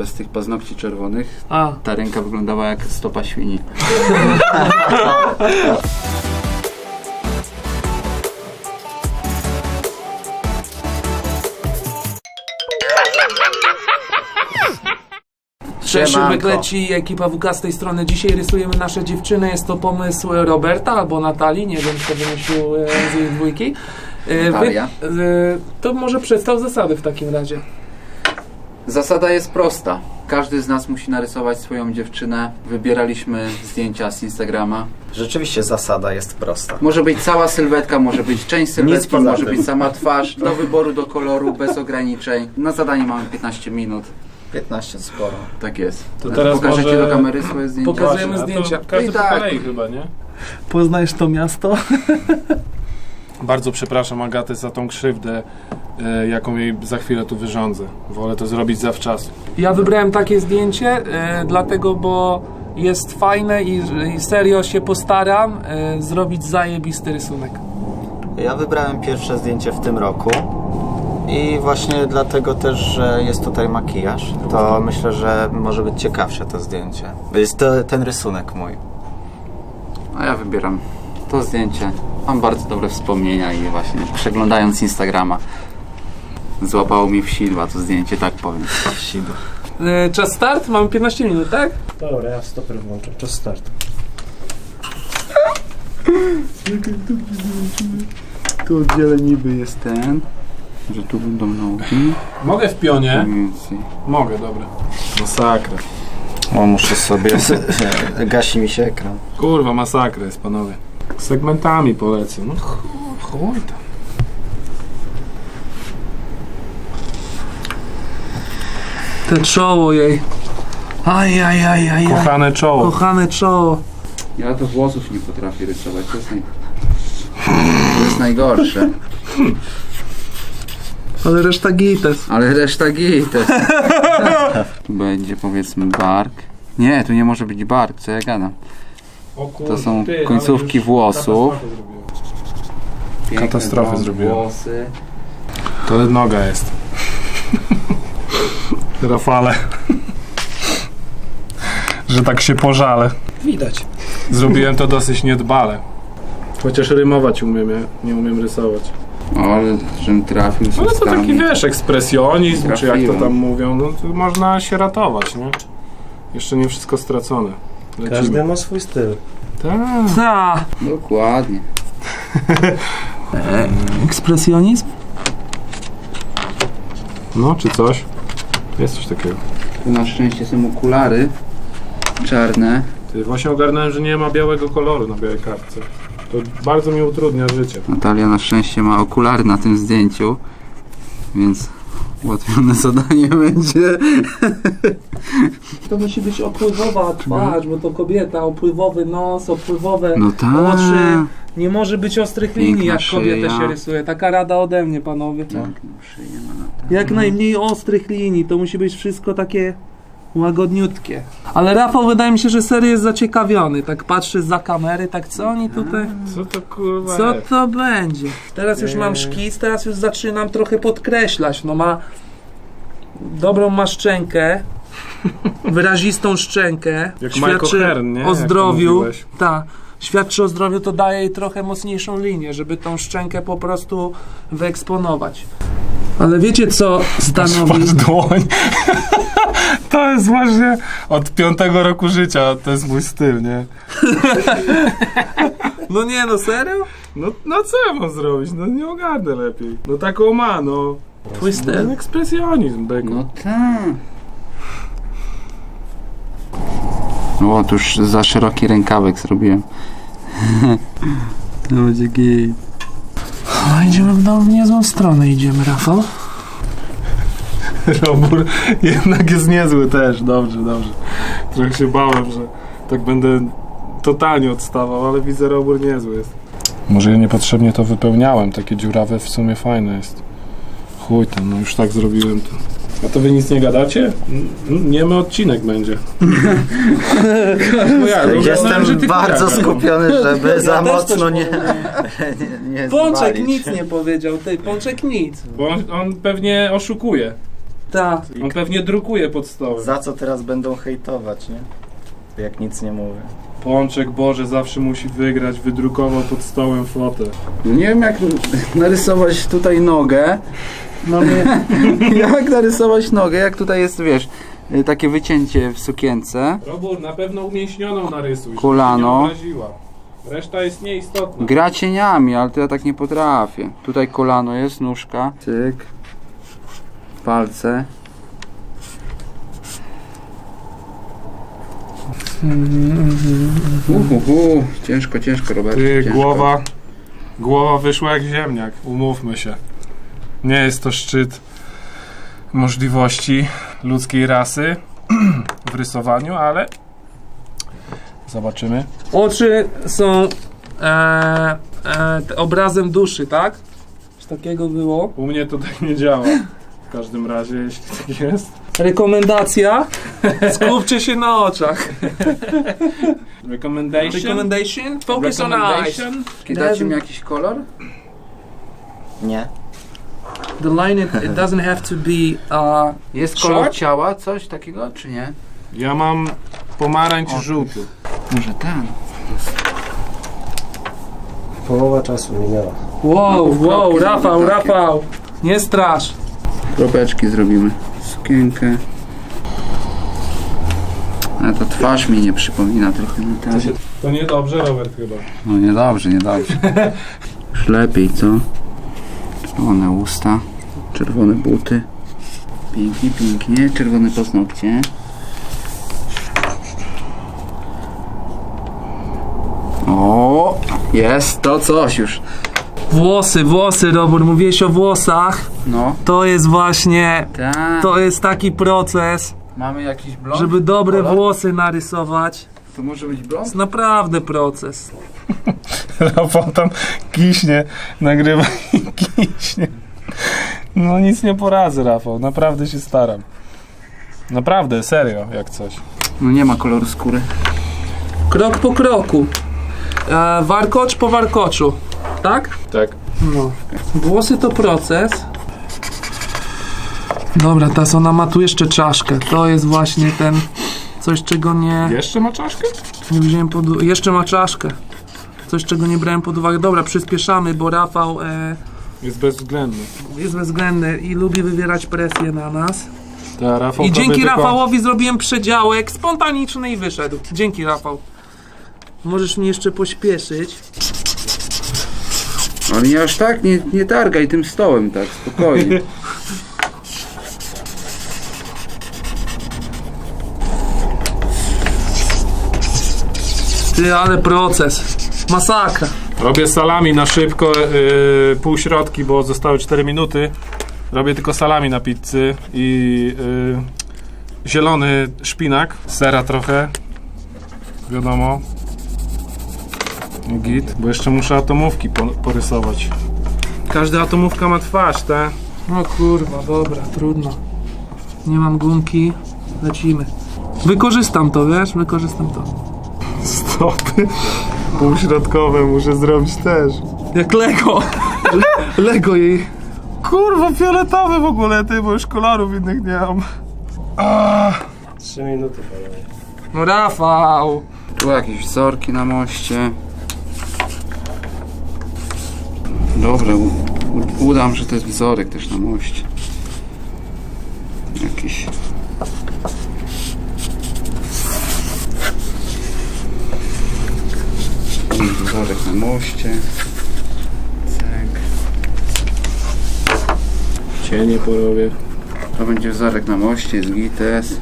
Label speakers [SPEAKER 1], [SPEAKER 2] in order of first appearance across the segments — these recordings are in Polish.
[SPEAKER 1] bez tych paznokci czerwonych,
[SPEAKER 2] A,
[SPEAKER 1] ta ręka wyglądała jak stopa świni.
[SPEAKER 2] Cześć, leci, ekipa WK z tej strony. Dzisiaj rysujemy nasze dziewczyny. Jest to pomysł Roberta albo Natalii, nie wiem kto wymyślił e, z jej dwójki. E,
[SPEAKER 1] Natalia.
[SPEAKER 2] e, to może przedstaw zasady w takim razie.
[SPEAKER 1] Zasada jest prosta. Każdy z nas musi narysować swoją dziewczynę. Wybieraliśmy zdjęcia z Instagrama.
[SPEAKER 3] Rzeczywiście zasada jest prosta.
[SPEAKER 1] Może być cała sylwetka, może być część sylwetki,
[SPEAKER 3] poza
[SPEAKER 1] może
[SPEAKER 3] tym.
[SPEAKER 1] być sama twarz. Do wyboru, do koloru, bez ograniczeń. Na zadanie mamy 15 minut.
[SPEAKER 3] 15 sporo.
[SPEAKER 1] Tak jest.
[SPEAKER 4] To teraz
[SPEAKER 1] Pokażecie
[SPEAKER 4] może-
[SPEAKER 1] do kamery swoje zdjęcia?
[SPEAKER 2] Pokazujemy
[SPEAKER 4] Właśnie, a to
[SPEAKER 2] zdjęcia.
[SPEAKER 4] Każdy
[SPEAKER 1] I
[SPEAKER 4] po
[SPEAKER 1] tak.
[SPEAKER 4] kolei chyba, nie?
[SPEAKER 2] Poznajesz to miasto?
[SPEAKER 4] Bardzo przepraszam Agatę za tą krzywdę, e, jaką jej za chwilę tu wyrządzę. Wolę to zrobić zawczasu.
[SPEAKER 2] Ja wybrałem takie zdjęcie, e, dlatego, bo jest fajne i, i serio się postaram e, zrobić zajebisty rysunek.
[SPEAKER 3] Ja wybrałem pierwsze zdjęcie w tym roku i właśnie dlatego też, że jest tutaj makijaż, to myślę, że może być ciekawsze to zdjęcie. Jest to, ten rysunek mój.
[SPEAKER 1] A ja wybieram to zdjęcie. Mam bardzo dobre wspomnienia i właśnie przeglądając Instagrama złapało mi w sidła to zdjęcie, tak powiem.
[SPEAKER 3] Sidło.
[SPEAKER 2] E, czas start? Mamy 15 minut, tak?
[SPEAKER 5] Dobra, ja stoper włączę. Czas start.
[SPEAKER 1] Tu oddzielę niby jest ten, że tu będą nogi.
[SPEAKER 4] Mogę w pionie? Mogę, dobra. Masakra.
[SPEAKER 3] O, muszę sobie... Gasi mi się ekran.
[SPEAKER 4] Kurwa, masakra jest, panowie. Segmentami polecę. No chuj, chuj tam.
[SPEAKER 2] Te czoło jej. Aj, aj, aj, aj, aj.
[SPEAKER 4] Kochane czoło.
[SPEAKER 2] Kochane czoło.
[SPEAKER 1] Ja to włosów nie potrafię rysować, to jest, naj... to jest najgorsze.
[SPEAKER 2] Ale reszta gites.
[SPEAKER 1] Ale reszta gites. tu będzie powiedzmy bark. Nie, tu nie może być bark, co ja gadam. To są końcówki włosów.
[SPEAKER 4] katastrofę zrobiłem.
[SPEAKER 1] Piękne
[SPEAKER 4] Katastrofę
[SPEAKER 1] blond
[SPEAKER 4] zrobiłem.
[SPEAKER 1] Włosy.
[SPEAKER 4] To noga jest. Rafale. Że tak się pożalę.
[SPEAKER 5] Widać.
[SPEAKER 4] Zrobiłem to dosyć niedbale. Chociaż rymować umiem, ja nie umiem rysować.
[SPEAKER 1] O, ale żem trafił z
[SPEAKER 4] Ale to taki wiesz, ekspresjonizm, czy jak to
[SPEAKER 1] Trafiłem.
[SPEAKER 4] tam mówią, no to można się ratować, nie? Jeszcze nie wszystko stracone.
[SPEAKER 5] Każdy
[SPEAKER 4] Lecimy.
[SPEAKER 5] ma swój styl.
[SPEAKER 4] Tak.
[SPEAKER 2] Ta.
[SPEAKER 1] Dokładnie.
[SPEAKER 2] Ekspresjonizm?
[SPEAKER 4] No, czy coś? Jest coś takiego.
[SPEAKER 1] Tu na szczęście są okulary czarne.
[SPEAKER 4] Ty, właśnie ogarnąłem, że nie ma białego koloru na białej kartce. To bardzo mi utrudnia życie.
[SPEAKER 1] Natalia na szczęście ma okulary na tym zdjęciu, więc ułatwione zadanie będzie.
[SPEAKER 2] To musi być opływowa twarz, bo to kobieta, opływowy nos, opływowe
[SPEAKER 1] No tak.
[SPEAKER 2] oczy. Nie może być ostrych linii,
[SPEAKER 1] Piękna
[SPEAKER 2] jak kobietę
[SPEAKER 1] szyja.
[SPEAKER 2] się rysuje. Taka rada ode mnie, panowie.
[SPEAKER 1] Tak, no, szyję ma Natalia.
[SPEAKER 2] Jak najmniej ostrych linii, to musi być wszystko takie łagodniutkie. Ale Rafał, wydaje mi się, że serio jest zaciekawiony. Tak patrzy za kamery, tak co oni tutaj...
[SPEAKER 4] Co to kurwa
[SPEAKER 2] Co
[SPEAKER 4] jest?
[SPEAKER 2] to będzie? Teraz już mam
[SPEAKER 4] Eee.
[SPEAKER 2] szkic, teraz już zaczynam trochę podkreślać. No ma dobrą ma szczękę, wyrazistą szczękę.
[SPEAKER 4] Jak Michael Hearn, nie?
[SPEAKER 2] o zdrowiu. Tak. Świadczy o zdrowiu, to daje jej trochę mocniejszą linię, żeby tą szczękę po prostu wyeksponować. Ale wiecie co stanowi...
[SPEAKER 4] Patrz dłoń. To jest właśnie od piątego roku życia, to jest mój styl, nie?
[SPEAKER 2] No nie no, serio?
[SPEAKER 4] No, no co ja mam zrobić? No nie ogarnę lepiej. No taką ma, no.
[SPEAKER 2] Twój
[SPEAKER 4] Ten
[SPEAKER 2] styl.
[SPEAKER 4] ekspresjonizm, beku.
[SPEAKER 1] No tak. No to już za szeroki rękawek zrobiłem. No git.
[SPEAKER 2] No, idziemy w, no, w niezłą stronę, idziemy, Rafał.
[SPEAKER 4] Robór jednak jest niezły też, dobrze, dobrze. Trochę się bałem, że tak będę totalnie odstawał, ale widzę, robór niezły jest. Może ja niepotrzebnie to wypełniałem, takie dziurawe w sumie fajne jest. Chuj tam, no już tak zrobiłem to. A to wy nic nie gadacie? N- Niemy odcinek będzie. No ja, że
[SPEAKER 3] Jestem
[SPEAKER 4] ty
[SPEAKER 3] bardzo skupiony, żeby za
[SPEAKER 2] też
[SPEAKER 3] mocno
[SPEAKER 2] coś
[SPEAKER 3] nie, nie, nie
[SPEAKER 2] Pączek
[SPEAKER 3] zwalić.
[SPEAKER 2] nic nie powiedział, ty, Pączek nic.
[SPEAKER 4] Bo on, on pewnie oszukuje.
[SPEAKER 2] Tak.
[SPEAKER 4] On pewnie drukuje pod stołem.
[SPEAKER 3] Za co teraz będą hejtować, nie? Jak nic nie mówię.
[SPEAKER 4] Pączek Boże zawsze musi wygrać, wydrukował pod stołem fotę.
[SPEAKER 1] Nie wiem jak narysować tutaj nogę.
[SPEAKER 2] Mamy
[SPEAKER 1] jak narysować nogę, jak tutaj jest, wiesz, y, takie wycięcie w sukience.
[SPEAKER 4] Robur, na pewno umięśnioną narysuj,
[SPEAKER 1] Kolano.
[SPEAKER 4] Reszta jest nieistotna.
[SPEAKER 1] Gra cieniami, ale to ja tak nie potrafię. Tutaj kolano jest, nóżka. Cyk. Palce. Uhuhu. Ciężko, ciężko, Robert.
[SPEAKER 4] Ty,
[SPEAKER 1] ciężko.
[SPEAKER 4] głowa, głowa wyszła jak ziemniak, umówmy się. Nie jest to szczyt możliwości ludzkiej rasy w rysowaniu, ale zobaczymy.
[SPEAKER 2] oczy są e, e, obrazem duszy, tak? Coś takiego było.
[SPEAKER 4] U mnie to tak nie działa. W każdym razie, jeśli tak jest.
[SPEAKER 2] Rekomendacja. Skupcie się na oczach.
[SPEAKER 4] Recommendation.
[SPEAKER 2] Recommendation. Focus on eyes.
[SPEAKER 4] Recommendation.
[SPEAKER 1] Dacie mi jakiś kolor?
[SPEAKER 3] Nie?
[SPEAKER 2] The line it, it doesn't have to be uh,
[SPEAKER 1] Jest kolor
[SPEAKER 2] Short?
[SPEAKER 1] ciała, coś takiego, czy nie?
[SPEAKER 4] Ja mam pomarańcz żółty.
[SPEAKER 1] Może ten.
[SPEAKER 5] Połowa czasu minęła.
[SPEAKER 2] Wow,
[SPEAKER 1] No,
[SPEAKER 2] wow, Rafał. Rafał. Nie strasz.
[SPEAKER 1] Kropeczki zrobimy. Sukienkę. A to twarz mi nie przypomina trochę na ten.
[SPEAKER 4] To niedobrze, Robert, chyba.
[SPEAKER 1] No niedobrze, niedobrze. Już lepiej, co? Czerwone usta, czerwone buty. Pięknie, pięknie. Czerwone paznokcie. O, jest to coś już.
[SPEAKER 2] Włosy, włosy, Robert, mówiłeś o włosach.
[SPEAKER 1] No,
[SPEAKER 2] To jest właśnie,
[SPEAKER 1] tak.
[SPEAKER 2] to jest taki proces,
[SPEAKER 1] Mamy jakiś blond?
[SPEAKER 2] żeby dobre
[SPEAKER 1] kolor?
[SPEAKER 2] włosy narysować.
[SPEAKER 1] To może być
[SPEAKER 2] To
[SPEAKER 1] blond?
[SPEAKER 2] jest naprawdę proces.
[SPEAKER 4] Rafał tam kiśnie, nagrywa i kiśnie. No nic nie poradzę, Rafał. Naprawdę się staram. Naprawdę, serio, jak coś.
[SPEAKER 1] No nie ma koloru skóry.
[SPEAKER 2] Krok po kroku. E, warkocz po warkoczu. Tak?
[SPEAKER 4] Tak.
[SPEAKER 2] No. Włosy to proces. Dobra, teraz ona ma tu jeszcze czaszkę. To jest właśnie ten coś, czego nie,
[SPEAKER 4] Jeszcze ma czaszkę?
[SPEAKER 2] nie wziąłem pod Jeszcze ma czaszkę. Coś, czego nie brałem pod uwagę. Dobra, przyspieszamy, bo Rafał e,
[SPEAKER 4] Jest bezwzględny.
[SPEAKER 2] jest bezwzględny i lubi wywierać presję na nas.
[SPEAKER 4] Ta, Rafał
[SPEAKER 2] I dzięki
[SPEAKER 4] tylko-
[SPEAKER 2] Rafałowi zrobiłem przedziałek spontaniczny i wyszedł. Dzięki Rafał. Możesz mnie jeszcze pośpieszyć.
[SPEAKER 1] Ale nie aż tak, nie, nie targaj tym stołem tak, spokojnie.
[SPEAKER 2] Ty, ale proces. Masakra.
[SPEAKER 4] Robię salami na szybko, yy, półśrodki, bo zostały 4 minuty. Robię tylko salami na pizzy i yy, zielony szpinak, sera trochę, wiadomo. Git, bo jeszcze muszę atomówki po, porysować. Każda atomówka ma twarz, tak?
[SPEAKER 2] No kurwa, dobra, trudno. Nie mam gumki. Lecimy. Wykorzystam to, wiesz? Wykorzystam to.
[SPEAKER 4] Stopy półśrodkowe muszę zrobić też.
[SPEAKER 2] Jak Lego. Lego jej.
[SPEAKER 4] Kurwa, fioletowe w ogóle, ty, bo już kolorów innych nie mam.
[SPEAKER 5] Trzy minuty panowie.
[SPEAKER 2] No Rafał.
[SPEAKER 1] Tu jakieś wzorki na moście. Dobra, udam, że to jest wzorek też na moście. Jakiś. Wzorek na moście. Cek.
[SPEAKER 4] Cienie porobię.
[SPEAKER 1] To będzie wzorek na moście, jest GTS.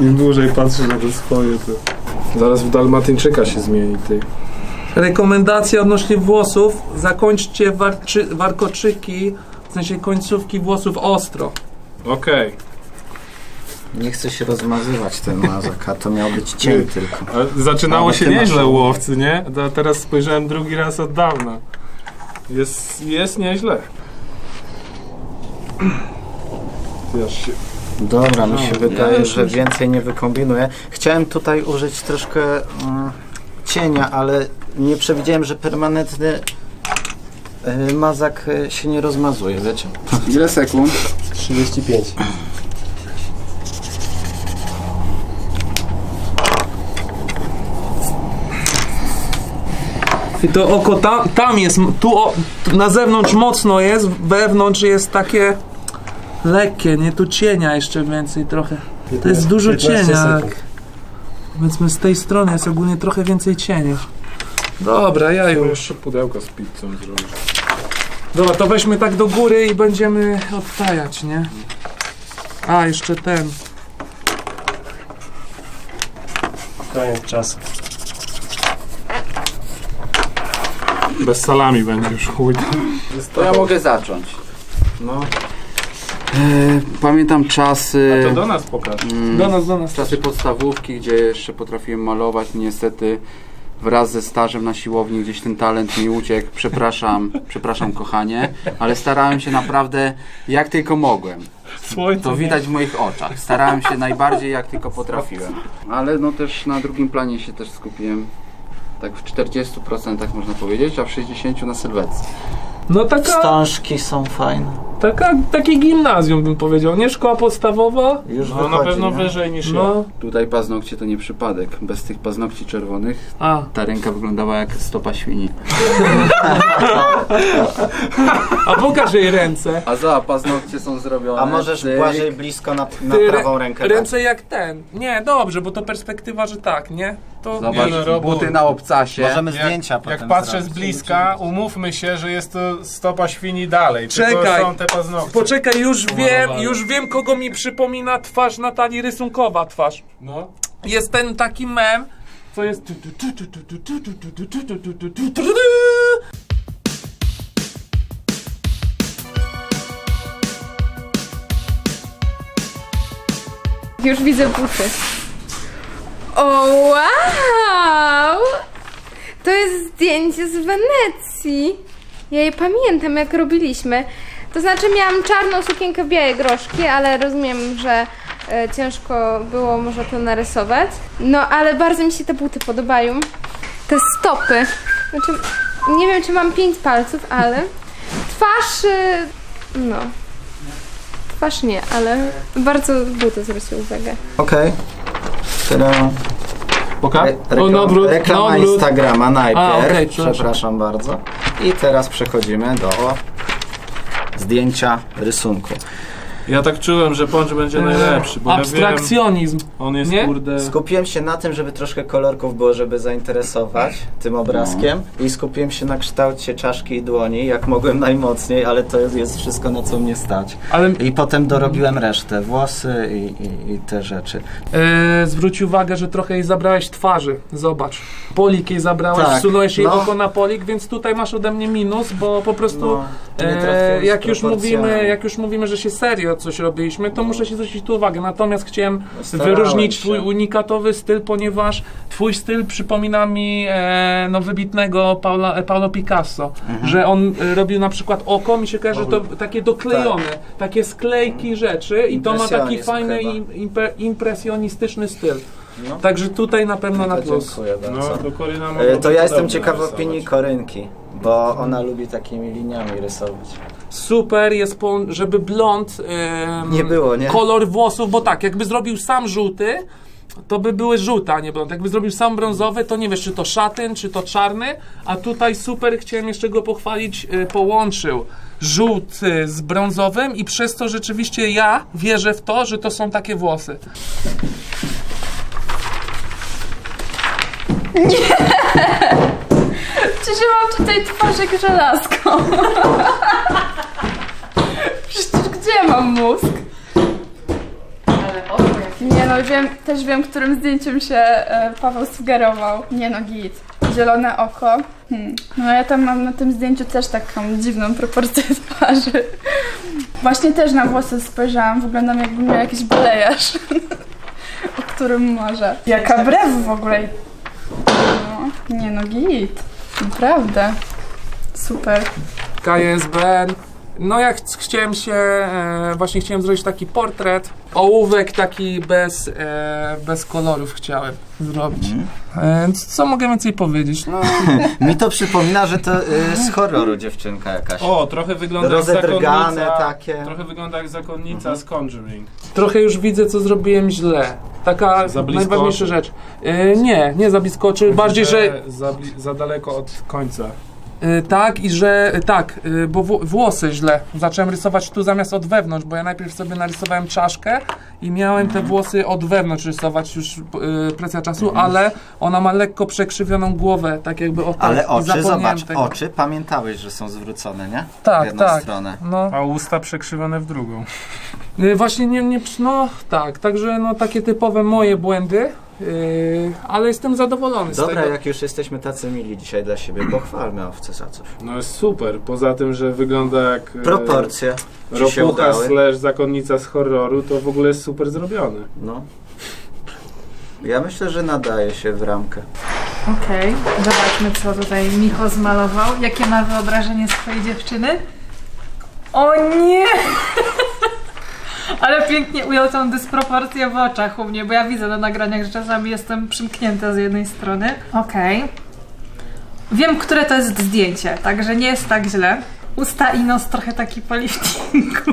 [SPEAKER 4] Im dłużej patrzę na to swoje, to... Zaraz w Dalmatyńczyka się zmieni, ty.
[SPEAKER 2] Rekomendacja odnośnie włosów. Zakończcie warczy, warkoczyki, w sensie końcówki włosów ostro.
[SPEAKER 4] Okej.
[SPEAKER 3] Nie chce się rozmazywać ten mazak, a to miał być cień tylko.
[SPEAKER 4] Zaczynało
[SPEAKER 3] Ale
[SPEAKER 4] się
[SPEAKER 3] ty masz-
[SPEAKER 4] nieźle u łowcy, nie? A teraz spojrzałem drugi raz od dawna. Jest, jest nieźle. Aż się
[SPEAKER 3] Dobra, mi się wydaje,
[SPEAKER 2] już
[SPEAKER 3] że więcej nie wykombinuję. Chciałem tutaj użyć troszkę mm, cienia, ale nie przewidziałem, że permanentny y, mazak y, się nie rozmazuje, wiecie?
[SPEAKER 1] Ile sekund?
[SPEAKER 5] 35.
[SPEAKER 2] I to oko tam, tam jest, tu, o, tu na zewnątrz mocno jest, wewnątrz jest takie lekkie, nie? Tu cienia jeszcze więcej trochę. To jest dużo
[SPEAKER 5] 15
[SPEAKER 2] cienia. Powiedzmy z tej strony jest ogólnie trochę więcej cienia. Dobra, ja
[SPEAKER 4] To
[SPEAKER 2] już.
[SPEAKER 4] jeszcze pudełko z pizzą zrobisz.
[SPEAKER 2] Dobra, to weźmy tak do góry i będziemy odtajać, nie? A, jeszcze ten.
[SPEAKER 5] Koniec czasu.
[SPEAKER 4] Bez salami będzie już chuj.
[SPEAKER 1] To ja mogę zacząć.
[SPEAKER 3] No,
[SPEAKER 1] E, pamiętam czasy...
[SPEAKER 4] To do nas pokaż.
[SPEAKER 1] mm,
[SPEAKER 2] Do nas, do nas.
[SPEAKER 1] Czasy podstawówki, gdzie jeszcze potrafiłem malować, niestety wraz ze stażem na siłowni gdzieś ten talent mi uciekł. Przepraszam, przepraszam kochanie, ale starałem się naprawdę jak tylko mogłem.
[SPEAKER 4] Słońce.
[SPEAKER 1] To widać w moich oczach. Starałem się najbardziej jak tylko potrafiłem. Ale no też na drugim planie się też skupiłem. Tak w 40% można powiedzieć, a w 60% na sylwetce.
[SPEAKER 2] No taka,
[SPEAKER 3] wstążki są fajne.
[SPEAKER 2] Taka, takie gimnazjum bym powiedział, nie? Szkoła podstawowa.
[SPEAKER 3] Już
[SPEAKER 4] No
[SPEAKER 3] wychodzi,
[SPEAKER 4] na pewno
[SPEAKER 3] nie?
[SPEAKER 4] wyżej niż ja.
[SPEAKER 2] No,
[SPEAKER 1] Tutaj paznokcie to nie przypadek. Bez tych paznokci czerwonych
[SPEAKER 2] a.
[SPEAKER 1] ta ręka wyglądała jak stopa świni.
[SPEAKER 2] A pokaż jej ręce.
[SPEAKER 1] A za paznokcie są zrobione.
[SPEAKER 3] A możesz
[SPEAKER 1] cyk.
[SPEAKER 3] Błażej blisko na, na
[SPEAKER 2] Ty,
[SPEAKER 3] prawą rękę?
[SPEAKER 2] Ręce jak ten. Nie, dobrze, bo to perspektywa, że tak, nie? To
[SPEAKER 1] Zobacz,
[SPEAKER 4] Nie no,
[SPEAKER 1] buty na obcasie.
[SPEAKER 3] Możemy
[SPEAKER 4] Jak-
[SPEAKER 3] zdjęcia potem
[SPEAKER 4] Jak patrzę z bliska, umówmy się, że jest to stopa świni dalej. Tylko
[SPEAKER 2] Czekaj.
[SPEAKER 4] są te paznokcie.
[SPEAKER 2] Poczekaj, już wiem, już wiem, kogo mi przypomina twarz Natalii rysunkowa twarz.
[SPEAKER 4] No.
[SPEAKER 2] Jest ten taki mem, co jest.
[SPEAKER 6] Już widzę buty. O, wow! To jest zdjęcie z Wenecji. Ja je pamiętam, jak robiliśmy. To znaczy, miałam czarną sukienkę białe groszki, ale rozumiem, że e, ciężko było może to narysować. No, ale bardzo mi się te buty podobają. Te stopy. Znaczy, nie wiem, czy mam pięć palców, ale twarz. e, No. Twarz nie, ale bardzo buty zwrócił uwagę.
[SPEAKER 3] Okej.
[SPEAKER 4] Poka?
[SPEAKER 3] re- reklam,
[SPEAKER 2] odwrót,
[SPEAKER 3] reklama. Instagrama najpierw.
[SPEAKER 2] A, przepraszam.
[SPEAKER 3] przepraszam bardzo. I teraz przechodzimy do zdjęcia rysunku.
[SPEAKER 4] Ja tak czułem, że Poncz będzie najlepszy, bo ja
[SPEAKER 2] Abstrakcjonizm.
[SPEAKER 4] wiem, on jest
[SPEAKER 2] Nie?
[SPEAKER 4] kurde...
[SPEAKER 3] Skupiłem się na tym, żeby troszkę kolorków było, żeby zainteresować tym obrazkiem
[SPEAKER 2] No.
[SPEAKER 3] i skupiłem się na kształcie czaszki i dłoni, jak mogłem najmocniej, ale to jest, jest wszystko na co mnie stać.
[SPEAKER 2] Ale
[SPEAKER 3] I potem dorobiłem resztę, włosy i, i, i te rzeczy.
[SPEAKER 2] e, zwróć uwagę, że trochę jej zabrałeś twarzy. Zobacz. Polik jej zabrałeś,
[SPEAKER 3] Tak,
[SPEAKER 2] wsunąłeś jej
[SPEAKER 3] no.
[SPEAKER 2] oko na polik, więc tutaj masz ode mnie minus, bo po prostu.
[SPEAKER 3] No,
[SPEAKER 2] E, jak, już mówimy, jak już mówimy, że się serio coś robiliśmy, to muszę się zwrócić tu uwagę. Natomiast chciałem
[SPEAKER 3] Starałem
[SPEAKER 2] wyróżnić
[SPEAKER 3] się.
[SPEAKER 2] twój unikatowy styl, ponieważ twój styl przypomina mi e, no, wybitnego Paula, e, Paulo Picasso,
[SPEAKER 3] Mhm.
[SPEAKER 2] że on e, robił na przykład oko, mi się kojarzy, że to takie doklejone, takie sklejki rzeczy i to ma taki fajny
[SPEAKER 3] chyba.
[SPEAKER 2] im, impe, impresjonistyczny styl.
[SPEAKER 3] No.
[SPEAKER 2] Także tutaj na pewno na
[SPEAKER 3] To
[SPEAKER 2] plus.
[SPEAKER 3] dziękuję bardzo.
[SPEAKER 4] No, to Koryna
[SPEAKER 3] E, To ja jestem ciekaw opinii Korynki, bo ona lubi takimi liniami rysować.
[SPEAKER 2] Super jest, po, żeby blond em,
[SPEAKER 3] Nie było, nie?
[SPEAKER 2] kolor włosów, bo tak, jakby zrobił sam żółty, to by były żółte, a nie blond. Jakby zrobił sam brązowy, to nie wiesz, czy to szatyn, czy to czarny, a tutaj super, chciałem jeszcze go pochwalić, y, połączył żółty z brązowym i przez to rzeczywiście ja wierzę w to, że to są takie włosy.
[SPEAKER 6] Przecież ja mam tutaj twarz jak żelazko. Przecież gdzie ja mam mózg? Ale oko Nie no, wiem, też wiem, którym zdjęciem się e, Paweł sugerował. Nie no, git. Zielone oko. Hmm. No ja tam mam na tym zdjęciu też taką dziwną proporcję twarzy. Właśnie też na włosy spojrzałam, wyglądam jakbym miał jakiś balejarz. o którym może. Jaka brew w ogóle. No, nie no, git. Naprawdę. Super.
[SPEAKER 2] KSBN, No jak ch- chciałem się, e, właśnie chciałem zrobić taki portret, ołówek taki bez, e, bez kolorów chciałem zrobić. E, co mogę więcej powiedzieć? No,
[SPEAKER 3] Mi to przypomina, że to y, z horroru dziewczynka jakaś.
[SPEAKER 4] O, trochę wygląda jak
[SPEAKER 3] Rozedrgane
[SPEAKER 4] zakonnica.
[SPEAKER 3] takie.
[SPEAKER 4] Trochę wygląda jak zakonnica z Conjuring.
[SPEAKER 2] trochę już widzę, co zrobiłem źle. Taka
[SPEAKER 4] Za blisko
[SPEAKER 2] najważniejsza
[SPEAKER 4] oczu.
[SPEAKER 2] rzecz. E, nie, nie za blisko oczy, bardziej, że
[SPEAKER 4] Za, bli- za daleko od końca.
[SPEAKER 2] Y, tak, i że y, tak, y, bo wł- włosy źle. Zacząłem rysować tu zamiast od wewnątrz, bo ja najpierw sobie narysowałem czaszkę i miałem
[SPEAKER 3] Mhm.
[SPEAKER 2] te włosy od wewnątrz rysować już presja czasu,
[SPEAKER 3] Mhm.
[SPEAKER 2] ale ona ma lekko przekrzywioną głowę, tak jakby o tak.
[SPEAKER 3] Ale oczy, zobacz,
[SPEAKER 2] tego.
[SPEAKER 3] oczy pamiętałeś, że są zwrócone, nie? w
[SPEAKER 2] Tak,
[SPEAKER 3] jedną
[SPEAKER 2] tak.
[SPEAKER 3] stronę.
[SPEAKER 2] No,
[SPEAKER 4] A usta przekrzywione w drugą.
[SPEAKER 2] Y, właśnie nie, nie, no tak, także no takie typowe moje błędy, y, ale jestem zadowolony z
[SPEAKER 3] Dobra,
[SPEAKER 2] tego.
[SPEAKER 3] jak już jesteśmy tacy mili dzisiaj dla siebie, pochwalmy owce za coś.
[SPEAKER 4] No jest super. Poza tym, że wygląda jak e,
[SPEAKER 3] Proporcje ci się
[SPEAKER 4] ropucha slash zakonnica z horroru, to w ogóle jest super zrobione.
[SPEAKER 3] No. Ja myślę, że nadaje się w ramkę.
[SPEAKER 7] Okej, zobaczmy co tutaj Micho zmalował. Jakie ma wyobrażenie swojej dziewczyny? O nie! Ale pięknie ujął tą dysproporcję w oczach u mnie, bo ja widzę na nagraniach, że czasami jestem przymknięta z jednej strony. Okej. Wiem, które to jest zdjęcie, także nie jest tak źle. Usta i nos trochę taki po liftingu.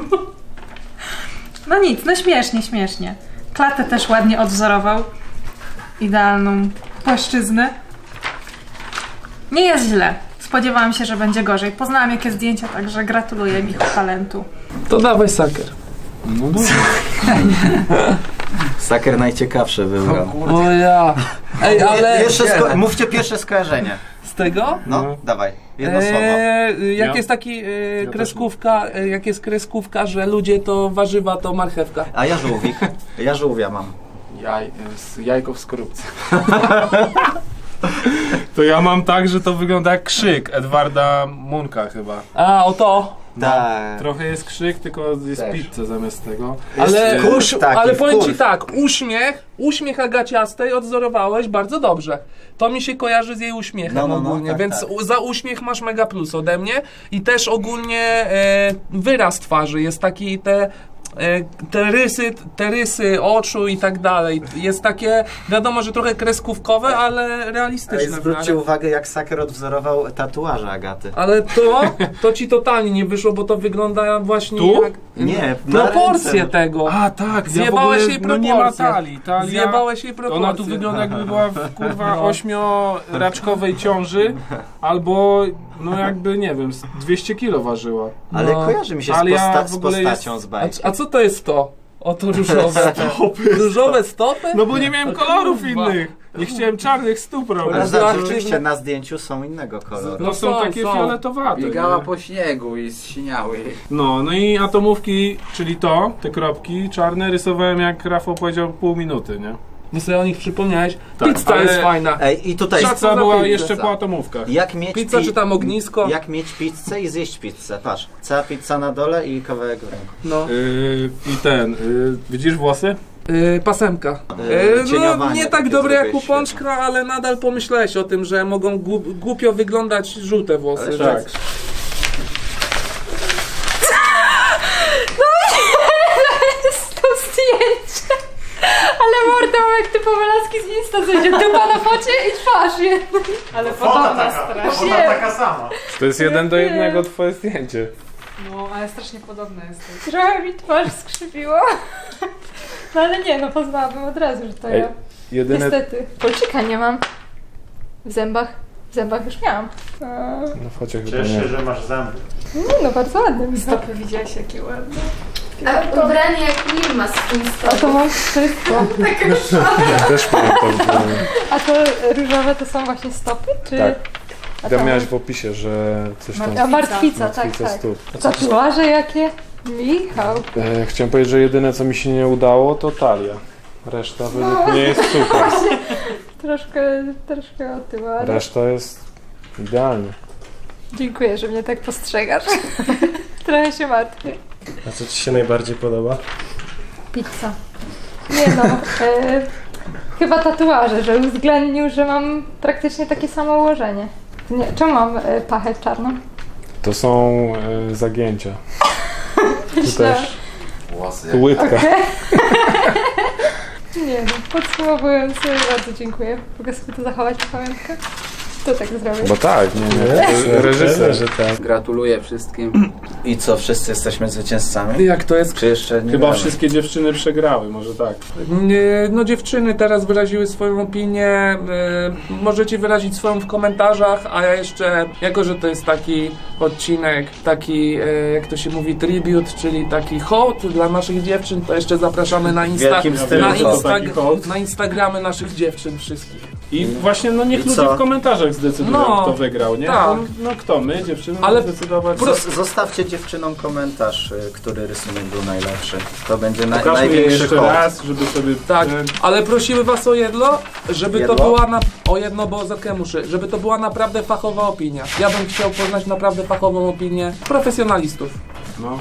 [SPEAKER 7] No nic, no śmiesznie, śmiesznie. Klatę też ładnie odwzorował. Idealną płaszczyznę. Nie jest źle. Spodziewałam się, że będzie gorzej. Poznałam jakie zdjęcia, także gratuluję Michu talentu.
[SPEAKER 2] To dawaj saker.
[SPEAKER 4] No.
[SPEAKER 3] Saker najciekawszy wybrał.
[SPEAKER 2] O ja. Ej, ale
[SPEAKER 3] Jeszcze sko- mówcie pierwsze skojarzenie.
[SPEAKER 2] z tego?
[SPEAKER 3] No,
[SPEAKER 4] No.
[SPEAKER 3] dawaj. Jedno słowo.
[SPEAKER 2] Eee, jak
[SPEAKER 4] Ja-
[SPEAKER 2] jest taki e, kreskówka, e, jak jest kreskówka, że ludzie to warzywa, to marchewka.
[SPEAKER 3] A ja żółwik. Ja żółwia mam.
[SPEAKER 1] Jaj, z jajko w skorupce.
[SPEAKER 4] To ja mam tak, że to wygląda jak krzyk Edwarda Munka chyba.
[SPEAKER 2] A, o to.
[SPEAKER 3] Tak.
[SPEAKER 4] Trochę jest krzyk, tylko jest
[SPEAKER 1] Też.
[SPEAKER 4] pizza zamiast tego.
[SPEAKER 2] Ale,
[SPEAKER 3] Jest taki,
[SPEAKER 2] ale powiem ci tak, uśmiech, uśmiech Agaciastej odzorowałeś bardzo dobrze. To mi się kojarzy z jej uśmiechem
[SPEAKER 3] No, no, no,
[SPEAKER 2] ogólnie,
[SPEAKER 3] tak,
[SPEAKER 2] więc
[SPEAKER 3] tak.
[SPEAKER 2] u- za uśmiech masz mega plus ode mnie i też ogólnie e, wyraz twarzy jest taki te te rysy, te rysy oczu i tak dalej. Jest takie, wiadomo, że trochę kreskówkowe, ale
[SPEAKER 3] Ale
[SPEAKER 2] realistyczne. w
[SPEAKER 3] zwróćcie
[SPEAKER 2] miarę.
[SPEAKER 3] uwagę, jak Saker odwzorował tatuaże Agaty.
[SPEAKER 2] Ale to, to ci totalnie nie wyszło, bo to wygląda właśnie
[SPEAKER 4] Tu?
[SPEAKER 2] jak...
[SPEAKER 3] Nie, na
[SPEAKER 2] Proporcje
[SPEAKER 3] ręce.
[SPEAKER 2] tego.
[SPEAKER 4] A tak,
[SPEAKER 2] Zjebałeś
[SPEAKER 4] ja
[SPEAKER 2] jej
[SPEAKER 4] no nie ma
[SPEAKER 2] proporcje.
[SPEAKER 4] talii. Talia,
[SPEAKER 2] Zjebałeś jej proporcje.
[SPEAKER 4] ona tu wygląda jakby była w kurwa
[SPEAKER 2] No.
[SPEAKER 4] ośmioraczkowej ciąży, albo no jakby, nie wiem, z 200 kilo ważyła.
[SPEAKER 3] Ale
[SPEAKER 2] No.
[SPEAKER 3] kojarzy mi się z, posta- z postacią
[SPEAKER 4] jest-
[SPEAKER 3] z
[SPEAKER 2] A,
[SPEAKER 3] bajki.
[SPEAKER 2] a co to jest to? Oto różowe stopy. Różowe stopy?
[SPEAKER 4] No bo nie miałem kolorów
[SPEAKER 2] kurwa.
[SPEAKER 4] innych. Nie chciałem czarnych stóp
[SPEAKER 3] Ale
[SPEAKER 4] robić.
[SPEAKER 2] za-
[SPEAKER 3] rzeczywiście na zdjęciu są innego koloru.
[SPEAKER 4] No są
[SPEAKER 2] są,
[SPEAKER 4] takie
[SPEAKER 2] są.
[SPEAKER 4] fioletowate.
[SPEAKER 1] Biegała
[SPEAKER 4] nie?
[SPEAKER 1] po śniegu i zsiniały jej.
[SPEAKER 4] No, no i atomówki, czyli to, te kropki czarne, rysowałem jak Rafał powiedział pół minuty, nie?
[SPEAKER 2] Bo sobie o nich przypomniałeś.
[SPEAKER 4] Tak,
[SPEAKER 2] Pizza
[SPEAKER 4] ale-
[SPEAKER 2] jest fajna.
[SPEAKER 3] Ej, i tutaj.
[SPEAKER 4] Pizza
[SPEAKER 2] za
[SPEAKER 4] była jeszcze
[SPEAKER 2] co?
[SPEAKER 4] po atomówkach.
[SPEAKER 3] jak mieć,
[SPEAKER 2] Pizza
[SPEAKER 3] pi-
[SPEAKER 2] czy tam ognisko?
[SPEAKER 3] jak mieć pizzę i zjeść pizzę. Patrz, cała pizza na dole i kawałek w ręku.
[SPEAKER 2] No.
[SPEAKER 4] Yy, I ten, yy, widzisz włosy?
[SPEAKER 2] Yy, pasemka.
[SPEAKER 3] Yy,
[SPEAKER 2] no,
[SPEAKER 3] cieniowanie
[SPEAKER 2] nie tak dobre jak u
[SPEAKER 3] zrobiłeś
[SPEAKER 2] Pączka, ale nadal pomyślałeś o tym, że mogą głup, głupio wyglądać żółte włosy.
[SPEAKER 3] Ale
[SPEAKER 2] że-
[SPEAKER 4] Tak
[SPEAKER 6] to zdjęcie. Ale mordę mam jak typowe co idzie dupa na focie i twarz jedna. Ale podobna strasznie.
[SPEAKER 4] To jest jeden do jednego twoje zdjęcie.
[SPEAKER 7] No, ale strasznie podobne jest.
[SPEAKER 6] Trochę mi twarz skrzypiło. No ale nie, no poznałabym od razu, że to
[SPEAKER 4] Ej,
[SPEAKER 6] ja.
[SPEAKER 4] Jedyne...
[SPEAKER 6] Niestety. Kolczyka nie mam. W zębach. W zębach już miałam.
[SPEAKER 4] No chyba
[SPEAKER 5] Cieszę się, że masz zęby.
[SPEAKER 6] Nie no, bardzo ładne. mi
[SPEAKER 7] Stopy widziałeś jakie ładne.
[SPEAKER 6] A ubranie jak Lil ma swój A to mam wszystko.
[SPEAKER 4] Ja też pamiętam.
[SPEAKER 6] A to różowe to są właśnie stopy, czy...
[SPEAKER 4] Tak.
[SPEAKER 6] A
[SPEAKER 4] Tam
[SPEAKER 6] to-
[SPEAKER 4] miałeś w opisie, że coś tam...
[SPEAKER 6] A martwica, tak,
[SPEAKER 4] Martwica
[SPEAKER 6] tak.
[SPEAKER 4] stóp.
[SPEAKER 6] Tatuaże jakie? Michał.
[SPEAKER 4] E, chciałem powiedzieć, że jedyne co mi się nie udało to talia. Reszta według mnie jest super.
[SPEAKER 6] Troszkę, troszkę otyła, ale
[SPEAKER 4] Reszta jest idealnie.
[SPEAKER 6] dziękuję, że mnie tak postrzegasz. Trochę się martwię.
[SPEAKER 5] A co ci się najbardziej podoba?
[SPEAKER 6] Pizza. Nie no, e, chyba tatuaże, że uwzględnił, że mam praktycznie takie samo ułożenie. Nie, czemu mam e, pachę czarną?
[SPEAKER 4] To są e, zagięcia. Tu też
[SPEAKER 1] Włosy.
[SPEAKER 4] łydka.
[SPEAKER 6] Nie no, podsumowując, bardzo dziękuję. Mogę sobie to zachować na pamiątkę? To tak zrobię.
[SPEAKER 4] Bo tak, nie, nie. Reżyser.
[SPEAKER 5] że tak.
[SPEAKER 1] Gratuluję wszystkim.
[SPEAKER 3] I co, wszyscy jesteśmy zwycięzcami?
[SPEAKER 2] Jak to jest?
[SPEAKER 3] Czy jeszcze nie
[SPEAKER 4] Chyba
[SPEAKER 3] wiemy?
[SPEAKER 4] wszystkie dziewczyny przegrały, może tak.
[SPEAKER 2] Nie, No dziewczyny teraz wyraziły swoją opinię. y, możecie wyrazić swoją w komentarzach, a ja jeszcze, jako że to jest taki odcinek, taki, y, jak to się mówi, tribute, czyli taki hołd dla naszych dziewczyn, to jeszcze zapraszamy na, insta-
[SPEAKER 3] Wielkim stylu
[SPEAKER 2] na,
[SPEAKER 3] hołd.
[SPEAKER 2] insta-
[SPEAKER 4] Taki hołd.
[SPEAKER 2] na Instagramy naszych dziewczyn wszystkich.
[SPEAKER 4] I właśnie, no niech
[SPEAKER 3] I
[SPEAKER 4] ludzie
[SPEAKER 3] co?
[SPEAKER 4] w komentarzach zdecydują,
[SPEAKER 2] No,
[SPEAKER 4] kto wygrał, nie?
[SPEAKER 2] tak.
[SPEAKER 4] No, no kto, my, dziewczyny,
[SPEAKER 2] Ale
[SPEAKER 4] Ale zdecydować.
[SPEAKER 3] Zos- Zostawcie dziewczynom komentarz, y, który rysunek był najlepszy. To będzie na-
[SPEAKER 4] Pokażmy je
[SPEAKER 3] największy
[SPEAKER 4] jeszcze
[SPEAKER 3] hołd.
[SPEAKER 4] raz, żeby sobie...
[SPEAKER 2] Tak,
[SPEAKER 4] ten-
[SPEAKER 2] ale prosimy was o jedno, żeby
[SPEAKER 3] Jedno?
[SPEAKER 2] to była na, o jedno, bo za muszę, żeby to była naprawdę fachowa opinia. Ja bym chciał poznać naprawdę fachową opinię profesjonalistów.
[SPEAKER 4] No,